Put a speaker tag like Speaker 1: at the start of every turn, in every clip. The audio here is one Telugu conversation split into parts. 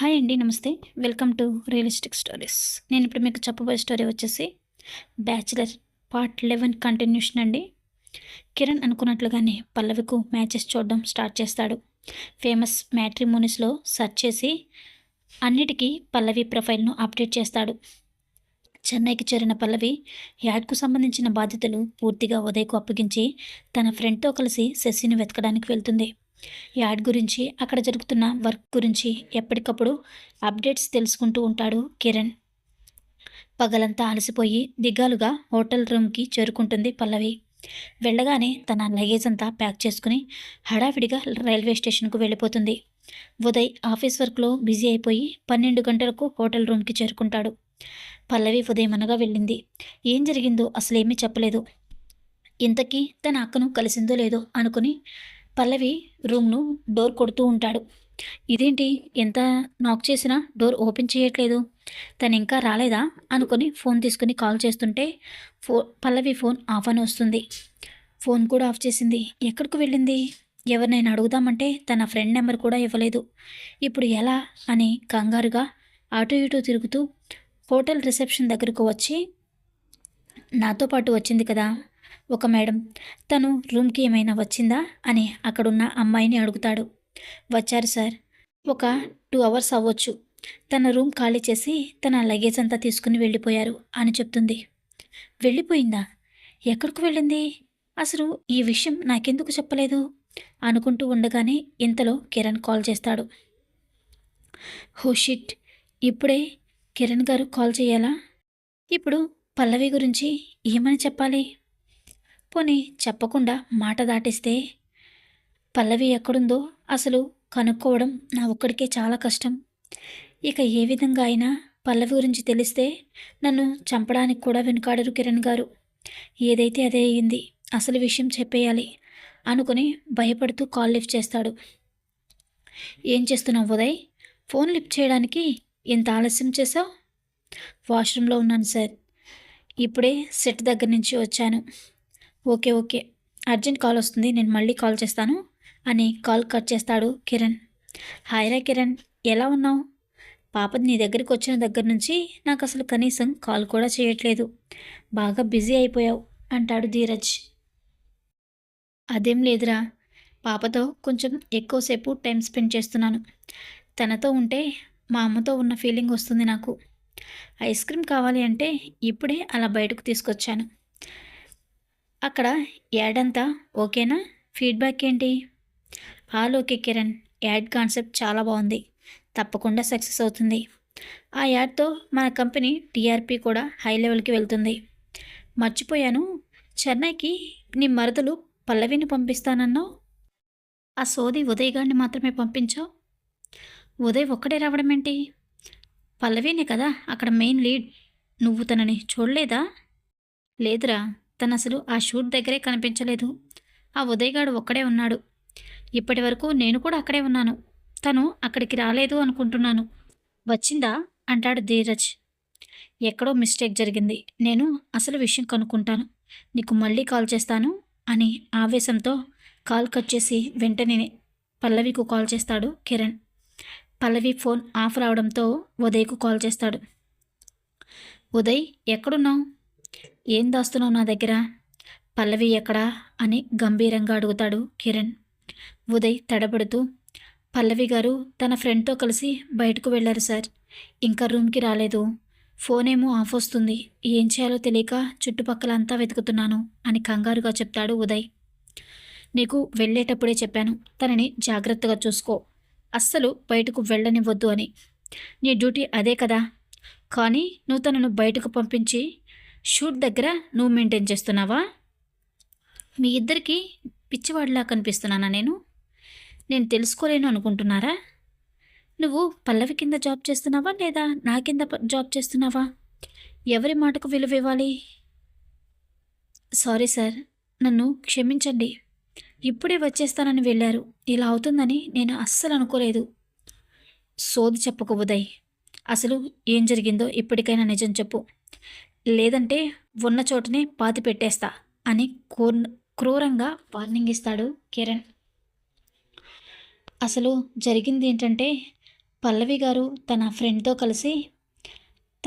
Speaker 1: హాయ్ అండి నమస్తే. Welcome to realistic stories. నేను ఇప్పుడు మీకు చెప్పబోయే స్టోరీ వచ్చేసి బ్యాచిలర్ పార్ట్ లెవెన్ కంటిన్యూషన్ అండి. కిరణ్ అనుకున్నట్లుగానే పల్లవికు మ్యాచెస్ చూడడం స్టార్ట్ చేస్తాడు. ఫేమస్ మ్యాట్రిమోనిస్లో సెర్చ్ చేసి అన్నిటికీ పల్లవి ప్రొఫైల్ను అప్డేట్ చేస్తాడు. చెన్నైకి చేరిన పల్లవి యాడ్కు సంబంధించిన బాధ్యతలు పూర్తిగా ఉదయ్కు అప్పగించి తన ఫ్రెండ్తో కలిసి శశిని వెతకడానికి వెళ్తుంది. యాడ్ గురించి అక్కడ జరుగుతున్న వర్క్ గురించి ఎప్పటికప్పుడు అప్డేట్స్ తెలుసుకుంటూ ఉంటాడు కిరణ్. పగలంతా అలసిపోయి దిగాలుగా హోటల్ రూమ్కి చేరుకుంటుంది పల్లవి. వెళ్ళగానే తన లగేజ్ అంతా ప్యాక్ చేసుకుని హడావిడిగా రైల్వే స్టేషన్కు వెళ్ళిపోతుంది. ఉదయ్ ఆఫీస్ వర్క్లో బిజీ అయిపోయి పన్నెండు గంటలకు హోటల్ రూమ్కి చేరుకుంటాడు. పల్లవి ఉదయం అనగా వెళ్ళింది. ఏం జరిగిందో అసలేమీ చెప్పలేదు. ఇంతకీ తన అక్కను కలిసిందో లేదో అనుకుని పల్లవి రూమ్ను డోర్ కొడుతూ ఉంటాడు. ఇదేంటి? ఎంత నాక్ చేసినా డోర్ ఓపెన్ చేయట్లేదు. తను ఇంకా రాలేదా? అనుకుని ఫోన్ తీసుకుని కాల్ చేస్తుంటే ఫో పల్లవి ఫోన్ ఆఫ్ అని వస్తుంది. ఫోన్ కూడా ఆఫ్ చేసింది. ఎక్కడికి వెళ్ళింది? ఎవరినైనా అడుగుదామంటే తన ఫ్రెండ్ నెంబర్ కూడా ఇవ్వలేదు. ఇప్పుడు ఎలా? అని కంగారుగా అటు ఇటు తిరుగుతూ హోటల్ రిసెప్షన్ దగ్గరకు వచ్చి నాతో పాటు వచ్చింది కదా? ఒక మేడం తను రూమ్కి ఏమైనా వచ్చిందా? అని అక్కడున్న అమ్మాయిని అడుగుతాడు. వచ్చారు సార్. ఒక టూ అవర్స్ అవ్వచ్చు. తన రూమ్ ఖాళీ చేసి తన లగేజ్ అంతా తీసుకుని వెళ్ళిపోయారు అని చెప్తుంది. వెళ్ళిపోయిందా? ఎక్కడికి వెళ్ళింది? అసలు ఈ విషయం నాకెందుకు చెప్పలేదు? అనుకుంటూ ఉండగానే ఇంతలో కిరణ్ కాల్ చేస్తాడు. హోషిట్ ఇప్పుడే కిరణ్ గారు కాల్ చేయాలా? ఇప్పుడు పల్లవి గురించి ఏమని చెప్పాలి? పోనీ చెప్పకుండా మాట దాటిస్తే పల్లవి ఎక్కడుందో అసలు కనుక్కోవడం నా ఒక్కడికే చాలా కష్టం. ఇక ఏ విధంగా అయినా పల్లవి గురించి తెలిస్తే నన్ను చంపడానికి కూడా వెనుకాడరు కిరణ్ గారు. ఏదైతే అదే అయ్యింది అసలు విషయం చెప్పేయాలి అనుకుని భయపడుతూ కాల్ లిఫ్ట్ చేస్తాడు. ఏం చేస్తున్నావు ఉదయ్? ఫోన్ లిఫ్ట్ చేయడానికి ఇంత ఆలస్యం చేసావు వాష్రూమ్లో ఉన్నాను సార్. ఇప్పుడే సెట్ దగ్గర నుంచి వచ్చాను. Okay okay. అర్జెంట్ కాల్ వస్తుంది నేను మళ్ళీ కాల్ చేస్తాను అని కాల్ కట్ చేస్తాడు కిరణ్. హాయ్రా కిరణ్ ఎలా ఉన్నావు? పాప నీ దగ్గరికి వచ్చిన దగ్గర నుంచి నాకు అసలు కనీసం కాల్ కూడా చేయట్లేదు. బాగా బిజీ అయిపోయావు అంటాడు ధీరజ్. అదేం లేదురా పాపతో కొంచెం ఎక్కువసేపు టైం స్పెండ్ చేస్తున్నాను. తనతో ఉంటే మా అమ్మతో ఉన్న ఫీలింగ్ వస్తుంది నాకు. ఐస్ క్రీమ్ కావాలి అంటే ఇప్పుడే అలా బయటకు తీసుకొచ్చాను. అక్కడ యాడ్ అంతా ఓకేనా? ఫీడ్బ్యాక్ ఏంటి? All okay Kiran. Ad concept చాలా బాగుంది. తప్పకుండా సక్సెస్ అవుతుంది. ఆ యాడ్తో మన కంపెనీ టీఆర్పీ కూడా హై లెవెల్కి వెళ్తుంది. మర్చిపోయాను. చెన్నైకి నీ మరదలు పల్లవిని పంపిస్తానన్నావు? ఆ సోది ఉదయ్ గారిని మాత్రమే పంపించావు? ఉదయ్ ఒక్కడే రావడం ఏంటి? పల్లవినే కదా అక్కడ మెయిన్ లీడ్. నువ్వు తనని చూడలేదా? లేదురా. తను అసలు ఆ షూట్ దగ్గరే కనిపించలేదు. ఆ ఉదయగాడు ఒక్కడే ఉన్నాడు. ఇప్పటి వరకు నేను కూడా అక్కడే ఉన్నాను. తను అక్కడికి రాలేదు అనుకుంటున్నాను. వచ్చిందా? అంటాడు ధీరజ్. ఎక్కడో మిస్టేక్ జరిగింది. నేను అసలు విషయం కనుక్కుంటాను. నీకు మళ్ళీ కాల్ చేస్తాను అని ఆవేశంతో కాల్ కట్ చేసి వెంటనే పల్లవికు కాల్ చేస్తాడు కిరణ్. పల్లవి ఫోన్ ఆఫ్ రావడంతో ఉదయ్కు కాల్ చేస్తాడు. ఉదయ్ ఎక్కడున్నావు? ఏం దాస్తున్నావు నా దగ్గర? పల్లవి ఎక్కడా? అని గంభీరంగా అడుగుతాడు కిరణ్. ఉదయ్ తడబడుతూ పల్లవి గారు తన ఫ్రెండ్తో కలిసి బయటకు వెళ్ళారు సార్. ఇంకా రూమ్కి రాలేదు. ఫోన్ ఏమో ఆఫ్ వస్తుంది. ఏం చేయాలో తెలియక చుట్టుపక్కల అంతా వెతుకుతున్నాను అని కంగారుగా చెప్తాడు ఉదయ్. నీకు వెళ్ళేటప్పుడే చెప్పాను. తనని జాగ్రత్తగా చూసుకో. అస్సలు బయటకు వెళ్ళనివ్వద్దు అని. నీ డ్యూటీ అదే కదా. కానీ నువ్వు తనను బయటకు పంపించి షూట్ దగ్గర నువ్వు మెయింటైన్ చేస్తున్నావా? మీ ఇద్దరికి పిచ్చివాడిలా కనిపిస్తున్నానా నేను? నేను తెలుసుకోలేను అనుకుంటున్నారా? నువ్వు పల్లవి కింద జాబ్ చేస్తున్నావా లేదా నా కింద ప- జాబ్ చేస్తున్నావా? ఎవరి మాటకు విలువ ఇవ్వాలి? సారీ సార్ నన్ను క్షమించండి. ఇప్పుడే వచ్చేస్తానని వెళ్ళారు. ఇలా అవుతుందని నేను అస్సలు అనుకోలేదు. సోది చెప్పకు ఉదయ్. అసలు ఏం జరిగిందో ఇప్పటికైనా నిజం చెప్పు. లేదంటే ఉన్న చోటనే పాతి పెట్టేస్తా అని కోర్ క్రూరంగా వార్నింగ్ ఇస్తాడు కిరణ్. అసలు జరిగింది ఏంటంటే పల్లవి గారు తన ఫ్రెండ్తో కలిసి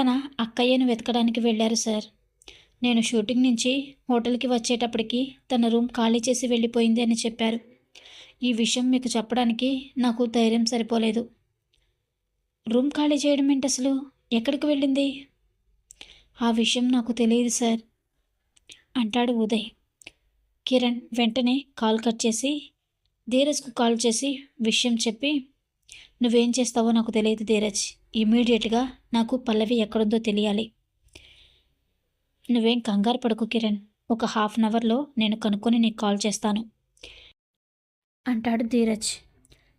Speaker 1: తన అక్కయ్యను వెతకడానికి వెళ్ళారు సార్. నేను షూటింగ్ నుంచి హోటల్కి వచ్చేటప్పటికి తన రూమ్ ఖాళీ చేసి వెళ్ళిపోయింది అని చెప్పారు. ఈ విషయం మీకు చెప్పడానికి నాకు ధైర్యం సరిపోలేదు. రూమ్ ఖాళీ చేయడం ఏంటి అసలు? ఎక్కడికి వెళ్ళింది? ఆ విషయం నాకు తెలియదు సార్ అంటాడు ఉదయ్. కిరణ్ వెంటనే కాల్ కట్ చేసి ధీరజ్కు కాల్ చేసి విషయం చెప్పి నువ్వేం చేస్తావో నాకు తెలియదు ధీరజ్ ఇమీడియట్గా నాకు పల్లవి ఎక్కడుందో తెలియాలి. నువ్వేం కంగారు పడకు కిరణ్ ఒక హాఫ్ అన్ అవర్లో నేను కనుక్కొని నీకు కాల్ చేస్తాను అంటాడు ధీరజ్.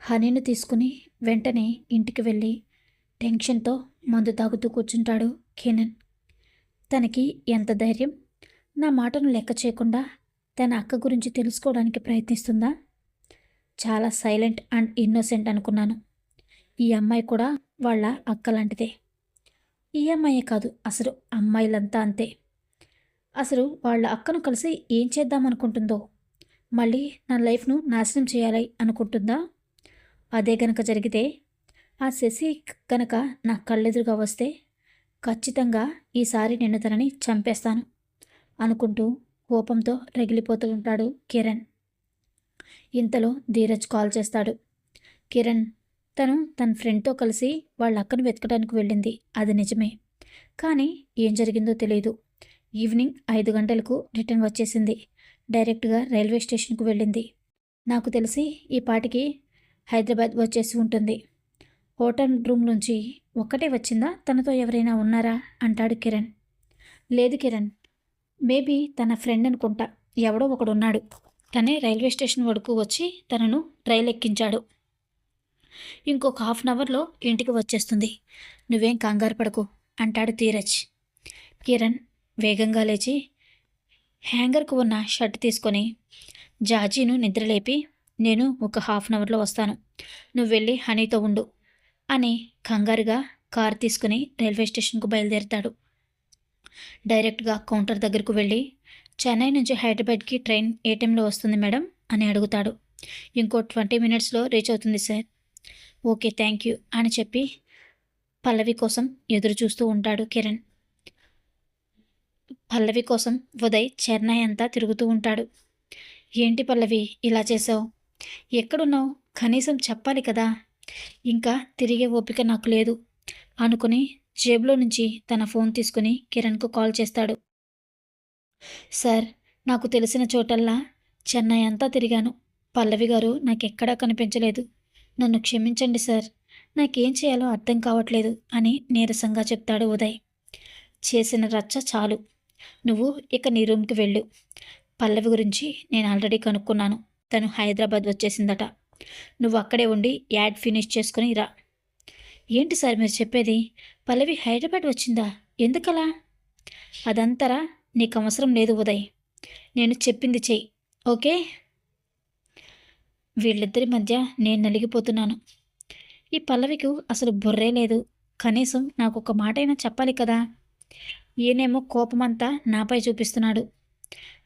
Speaker 1: హనీని తీసుకుని వెంటనే ఇంటికి వెళ్ళి టెన్షన్తో మందు తాగుతూ కూర్చుంటాడు కిరణ్. తనకి ఎంత ధైర్యం? నా మాటను లెక్క చేయకుండా తన అక్క గురించి తెలుసుకోవడానికి ప్రయత్నిస్తుందా? చాలా సైలెంట్ అండ్ ఇన్నోసెంట్ అనుకున్నాను. ఈ అమ్మాయి కూడా వాళ్ళ అక్క లాంటిదే. ఈ అమ్మాయే కాదు అసలు అమ్మాయిలంతా అంతే. అసలు వాళ్ళ అక్కను కలిసి ఏం చేద్దామనుకుంటుందో మళ్ళీ నా లైఫ్ను నాశనం చేయాలి అనుకుంటుందా? అదే గనక జరిగితే ఆ శశి కనుక నా కళ్ళెదురుగా వస్తే ఖచ్చితంగా ఈసారి నేను తనని చంపేస్తాను అనుకుంటూ కోపంతో రగిలిపోతూ ఉంటాడు కిరణ్. ఇంతలో ధీరజ్ కాల్ చేస్తాడు. కిరణ్ తను తన ఫ్రెండ్తో కలిసి వాళ్ళ అక్కను వెతకడానికి వెళ్ళింది అది నిజమే. కానీ ఏం జరిగిందో తెలియదు ఈవినింగ్ ఐదు గంటలకు రిటర్న్ వచ్చేసింది. డైరెక్ట్గా రైల్వే స్టేషన్కు వెళ్ళింది. నాకు తెలిసి ఈ పాటికి హైదరాబాద్ వచ్చేసి ఉంటుంది. హోటల్ రూమ్ నుంచి ఒక్కటే వచ్చిందా? తనతో ఎవరైనా ఉన్నారా? అంటాడు కిరణ్. లేదు కిరణ్. మేబీ తన ఫ్రెండ్ అనుకుంటా. ఎవడో ఒకడున్నాడు. తనే రైల్వే స్టేషన్ వరకు వచ్చి తనను రైలు ఎక్కించాడు. ఇంకొక హాఫ్ అన్ అవర్లో ఇంటికి వచ్చేస్తుంది. నువ్వేం కంగారు పడకు అంటాడు ధీరజ్. కిరణ్ వేగంగా లేచి హ్యాంగర్కు ఉన్న షర్ట్ తీసుకొని జాజీను నిద్రలేపి నేను ఒక హాఫ్ అన్ అవర్లో వస్తాను. నువ్వు వెళ్ళి హనీతో ఉండు. అని కంగారుగా కార్ తీసుకుని రైల్వే స్టేషన్కు బయలుదేరుతాడు. డైరెక్ట్గా కౌంటర్ దగ్గరకు వెళ్ళి చెన్నై నుంచి హైదరాబాద్కి ట్రైన్ ఏ టైంలో వస్తుంది మేడం? అని అడుగుతాడు. ఇంకో ట్వంటీ మినిట్స్లో రీచ్ అవుతుంది సార్. ఓకే థ్యాంక్ యూ అని చెప్పి పల్లవి కోసం ఎదురు చూస్తూ ఉంటాడు కిరణ్. పల్లవి కోసం ఉదయ్ చెన్నై అంతా తిరుగుతూ ఉంటాడు. ఏంటి పల్లవి ఇలా చేసావు? ఎక్కడున్నావు? కనీసం చెప్పాలి కదా? ఇంకా తిరిగే ఓపిక నాకు లేదు అనుకుని జేబులో నుంచి తన ఫోన్ తీసుకుని కిరణ్కు కాల్ చేస్తాడు. సార్ నాకు తెలిసిన చోటల్లా చెన్నై అంతా తిరిగాను. పల్లవి గారు నాకెక్కడా కనిపించలేదు. నన్ను క్షమించండి సార్ నాకేం చేయాలో అర్థం కావట్లేదు అని నీరసంగా చెప్తాడు ఉదయ్. చేసిన రచ్చ చాలు. నువ్వు ఇక నీ రూమ్కి వెళ్ళు. పల్లవి గురించి నేను ఆల్రెడీ కనుక్కున్నాను. తను హైదరాబాద్ వచ్చేసిందట. నువ్వు అక్కడే ఉండి యాడ్ ఫినిష్ చేసుకుని రా. ఏంటి సార్ మీరు చెప్పేది? పల్లవి హైదరాబాద్ వచ్చిందా? ఎందుకలా? అదంతరా? నీకు అవసరం లేదు ఉదయ్. నేను చెప్పింది చెయ్యి ఓకే? వీళ్ళిద్దరి మధ్య నేను నలిగిపోతున్నాను. ఈ పల్లవికి అసలు బుర్రే లేదు. కనీసం నాకు ఒక మాట అయినా చెప్పాలి కదా? ఈయనేమో కోపమంతా నాపై చూపిస్తున్నాడు.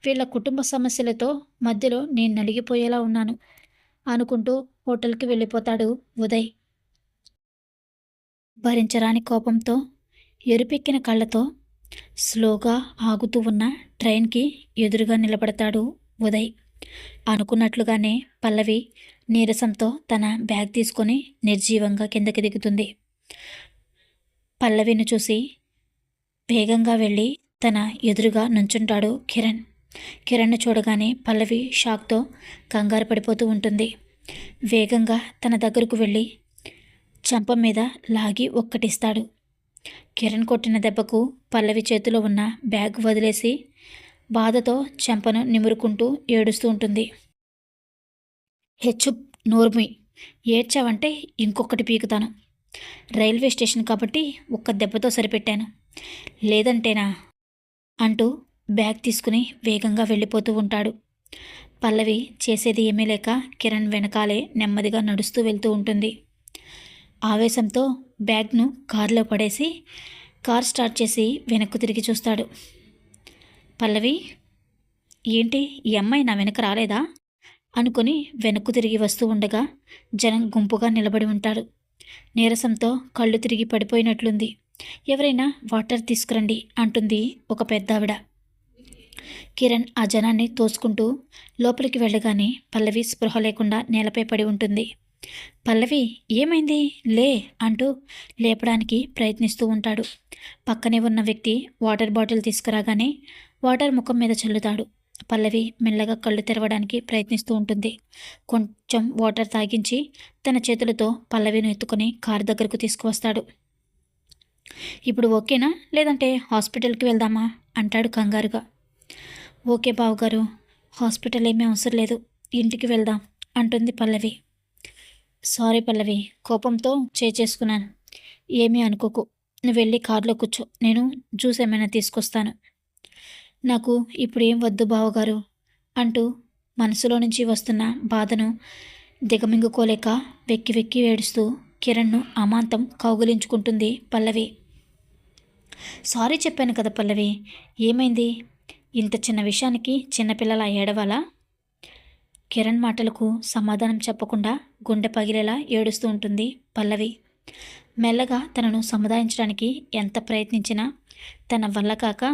Speaker 1: వీళ్ళ కుటుంబ సమస్యలతో మధ్యలో నేను నలిగిపోయేలా ఉన్నాను. అనుకుంటూ హోటల్కి వెళ్ళిపోతాడు ఉదయ్. భరించరాని కోపంతో ఎరుపెక్కిన కళ్ళతో స్లోగా ఆగుతూ ఉన్న ట్రైన్కి ఎదురుగా నిలబడతాడు ఉదయ్. అనుకున్నట్లుగానే పల్లవి నీరసంతో తన బ్యాగ్ తీసుకొని నిర్జీవంగా కిందకి దిగుతుంది. పల్లవిని చూసి వేగంగా వెళ్ళి తన ఎదురుగా నుంచుంటాడు కిరణ్. కిరణ్ చూడగానే పల్లవి షాక్తో కంగారు పడిపోతూ ఉంటుంది. వేగంగా తన దగ్గరకు వెళ్ళి చంప మీద లాగి ఒక్కటిస్తాడు. కిరణ్ కొట్టిన దెబ్బకు పల్లవి చేతిలో ఉన్న బ్యాగ్ వదిలేసి బాధతో చెంపను నిమురుకుంటూ ఏడుస్తూ ఉంటుంది. హెచ్చు నోర్మి ఏడ్చావంటే ఇంకొకటి పీకుతాను. రైల్వే స్టేషన్ కాబట్టి ఒక్క దెబ్బతో సరిపెట్టాను. లేదంటేనా? అంటూ బ్యాగ్ తీసుకుని వేగంగా వెళ్ళిపోతూ ఉంటాడు. పల్లవి చేసేది ఏమీ లేక కిరణ్ వెనకాలే నెమ్మదిగా నడుస్తూ వెళ్తూ ఉంటుంది. ఆవేశంతో బ్యాగ్ను కారులో పడేసి కార్ స్టార్ట్ చేసి వెనక్కు తిరిగి చూస్తాడు. పల్లవి ఏంటి ఈ అమ్మాయి నా వెనక రాలేదా? అనుకుని వెనక్కు తిరిగి వస్తూ ఉండగా జనం గుంపుగా నిలబడి ఉంటాడు నీరసంతో కళ్ళు తిరిగి పడిపోయినట్లుంది. ఎవరైనా వాటర్ తీసుకురండి అంటుంది ఒక పెద్దావిడ. కిరణ్ ఆ జనాన్ని తోసుకుంటూ లోపలికి వెళ్ళగానే పల్లవి స్పృహ లేకుండా నేలపై పడి ఉంటుంది. పల్లవి ఏమైంది? లే అంటూ లేపడానికి ప్రయత్నిస్తూ ఉంటాడు. పక్కనే ఉన్న వ్యక్తి వాటర్ బాటిల్ తీసుకురాగానే వాటర్ ముఖం మీద చల్లుతాడు. పల్లవి మెల్లగా కళ్ళు తెరవడానికి ప్రయత్నిస్తూ ఉంటుంది. కొంచెం వాటర్ తాగించి తన చేతులతో పల్లవిని ఎత్తుకొని కారు దగ్గరకు తీసుకువస్తాడు. ఇప్పుడు ఓకేనా? లేదంటే హాస్పిటల్కి వెళ్దామా? అంటాడు కంగారుగా. ఓకే బావగారు హాస్పిటల్ ఏమీ అవసరం లేదు ఇంటికి వెళ్దాం అంటుంది పల్లవి. సారీ పల్లవి కోపంతో చేసేసుకున్నాను ఏమీ అనుకోకు నువ్వు వెళ్ళి కారులో కూర్చో నేను జ్యూస్ ఏమైనా తీసుకొస్తాను. నాకు ఇప్పుడు ఏం వద్దు బావగారు అంటూ మనసులో నుంచి వస్తున్న బాధను దిగమింగుకోలేక వెక్కి వెక్కి ఏడుస్తూ కిరణ్ను అమాంతం కౌగులించుకుంటుంది పల్లవి. సారీ చెప్పాను కదా పల్లవి ఏమైంది? ఇంత చిన్న విషయానికి చిన్నపిల్లల ఏడవాలా? కిరణ్ మాటలకు సమాధానం చెప్పకుండా గుండె పగిలేలా ఏడుస్తూ ఉంటుంది పల్లవి. మెల్లగా తనను సముదాయించడానికి ఎంత ప్రయత్నించినా తన వల్ల కాక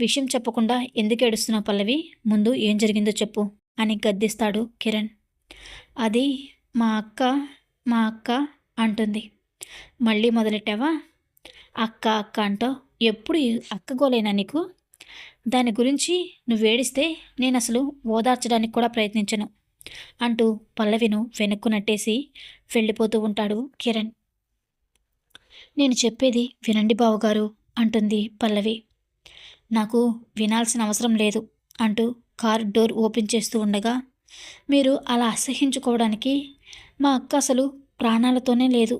Speaker 1: విషయం చెప్పకుండా ఎందుకు ఏడుస్తున్నావు పల్లవి? ముందు ఏం జరిగిందో చెప్పు అని గద్దిస్తాడు కిరణ్. అది మా అక్క మా అక్క అంటుంది. మళ్ళీ మొదలెట్టావా? అక్క అక్క అంటావు. ఎప్పుడు అక్క గోలేనా నీకు? దాని గురించి నువ్వేడిస్తే నేను అసలు ఓదార్చడానికి కూడా ప్రయత్నించను అంటూ పల్లవిను వెనక్కు నట్టేసి వెళ్ళిపోతూ ఉంటాడు కిరణ్. నేను చెప్పేది వినండి బావగారు అంటుంది పల్లవి. నాకు వినాల్సిన అవసరం లేదు అంటూ కార్ డోర్ ఓపెన్ చేస్తూ ఉండగా మీరు అలా అసహించుకోవడానికి మా అక్క అసలు ప్రాణాలతోనే లేదు.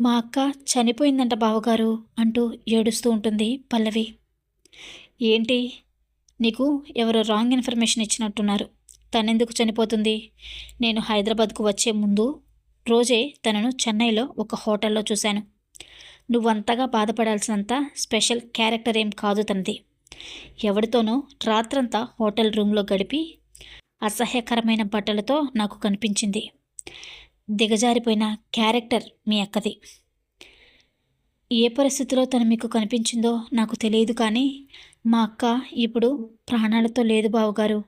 Speaker 1: మా అక్క చనిపోయిందంట బావగారు అంటూ ఏడుస్తూ ఉంటుంది పల్లవి. ఏంటి? నీకు ఎవరో రాంగ్ ఇన్ఫర్మేషన్ ఇచ్చినట్టున్నారు. తనెందుకు చనిపోతుంది? నేను హైదరాబాద్కు వచ్చే ముందు రోజే తనను చెన్నైలో ఒక హోటల్లో చూశాను. నువ్వంతగా బాధపడాల్సినంత స్పెషల్ క్యారెక్టర్ ఏం కాదు తనది. ఎవరితోనో రాత్రంతా హోటల్ రూమ్లో గడిపి అసహ్యకరమైన బట్టలతో నాకు కనిపించింది. దిగజారిపోయిన క్యారెక్టర్ మీ అక్కది. ఏ పరిస్థితిలో తను మీకు కనిపించిందో నాకు తెలియదు కానీ మా అక్క ఇప్పుడు ప్రాణాలతో లేదు బావగారు.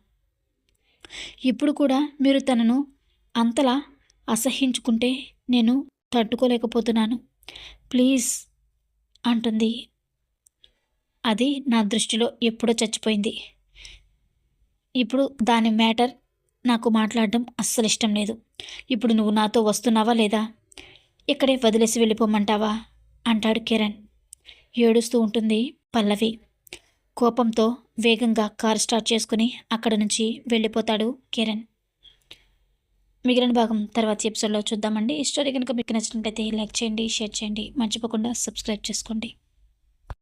Speaker 1: ఇప్పుడు కూడా మీరు తనను అంతలా అసహించుకుంటే నేను తట్టుకోలేకపోతున్నాను. ప్లీజ్ అంటుంది. అది నా దృష్టిలో ఎప్పుడో చచ్చిపోయింది. ఇప్పుడు దాని మ్యాటర్ నాకు మాట్లాడడం అస్సలు ఇష్టం లేదు. ఇప్పుడు నువ్వు నాతో వస్తున్నావా లేదా? ఇక్కడే వదిలేసి వెళ్ళిపోమంటావా? అంటాడు కిరణ్. ఏడుస్తూ ఉంటుంది పల్లవి. కోపంతో వేగంగా కారు స్టార్ట్ చేసుకుని అక్కడ నుంచి వెళ్ళిపోతాడు కిరణ్. మిగిలిన భాగం తర్వాత ఎపిసోడ్లో చూద్దామండి. ఈ స్టోరీ కనుక మీకు నచ్చినట్లయితే లైక్ చేయండి షేర్ చేయండి. మర్చిపోకుండా సబ్స్క్రైబ్ చేసుకోండి.